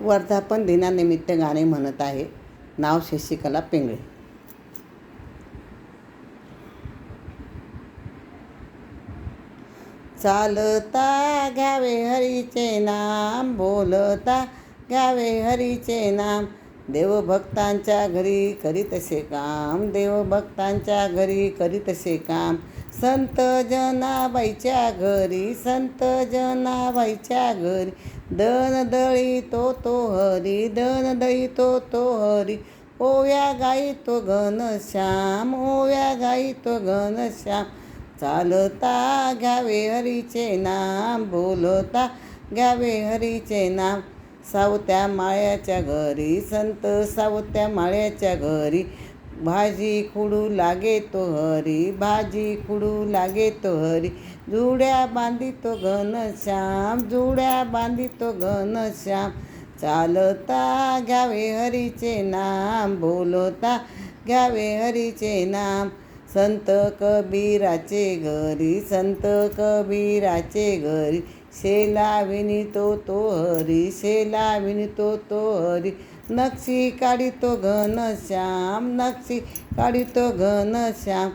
वर्धापन दिनानिमित्त गाणे म्हणत आहे. नाव शशिकला पिंगळे. चालता घ्यावे हरीचे नाम बोलता घ्यावे हरीचे नाम. देवभक्तांच्या घरी करीतसे काम देवभक्तांच्या घरी करीतसे काम. संत जनाबाईच्या घरी संत जनाबाईच्या घरी. दन दळी तो तो हरी दन दळी तो तो हरी. ओव्या गाई तो घनश्याम ओव्या गाई तो घनश्याम चालता घ्यावे हरीचे नाम बोलता घ्यावे हरीचे नाम. सावत्या माळ्याच्या घरी संत सावत्या माळ्याच्या घरी. भाजी खुडू लागे तो हरी भाजी खुडू लागे तो हरी. जुड्या बांधितो घनश्याम जुड्या बांधितो घनश्याम चालता घ्यावे हरीचे नाम बोलता घ्यावे हरीचे नाम. संत कबीराचे घरी संत कबीराचे घरी. शेला विनितो तो हरी शेला विनितो तो हरी. नक्षी काढितो घनश्याम नक्षी काढितो घनश्याम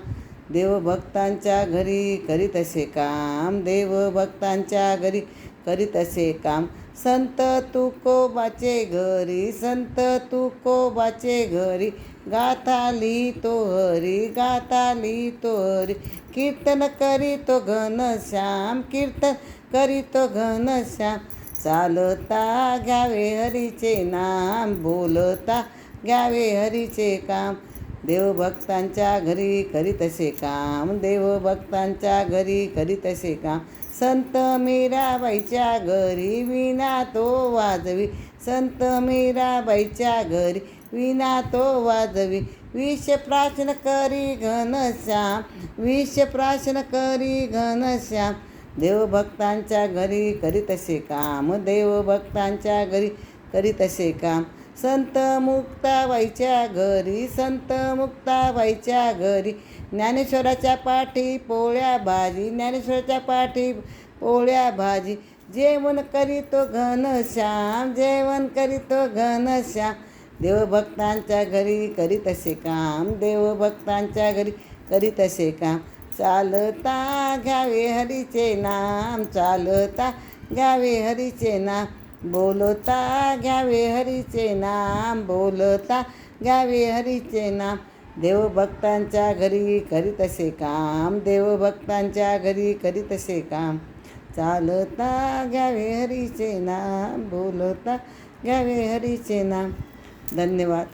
देवभक्तांच्या घरी करीत असे काम देवभक्तांच्या घरी करीत असे काम. संत तुकोबाचे घरी संत तुकोबाचे घरी गाथा लिहितो हरी गाथा लिहितो हरी. कीर्तन करीतो घनश्याम कीर्तन करीतो घनश्याम चालता घ्यावे हरीचे नाम बोलता घ्यावे हरीचे काम. देवभक्तांच्या घरी करीत असे काम. देवभक्तांच्या घरी करीत असे काम. संत मीराबाईच्या घरी विना तो वाजवी. संत मीराबाईच्या घरी विना तो वाजवी. विष प्राशन करी घनश्याम विष प्राशन करी घनश्याम देवभक्तांच्या घरी करीत असे काम. देवभक्तांच्या घरी करीत असे काम. संत मुक्ताबाईच्या घरी संत मुक्ताबाईच्या घरी. ज्ञानेश्वराच्या पाठी पोळ्या भाजी ज्ञानेश्वराच्या पाठी पोळ्या भाजी. जेवण करीतो घनश्याम जेवण करीतो घनश्याम देवभक्तांच्या घरी करीत असे काम देवभक्तांच्या घरी करीत असे काम. चालता घ्यावे हरीचे नाम चालता घ्यावे हरीचे नाम. बोलता घ्यावे हरीचे नाम बोलता घ्यावे हरीचे नाम. देवभक्तांच्या घरी करीत असे काम देवभक्तांच्या घरी करीत असे काम. चालता घ्यावे हरीचे नाम बोलता घ्यावे हरीचे नाम. धन्यवाद.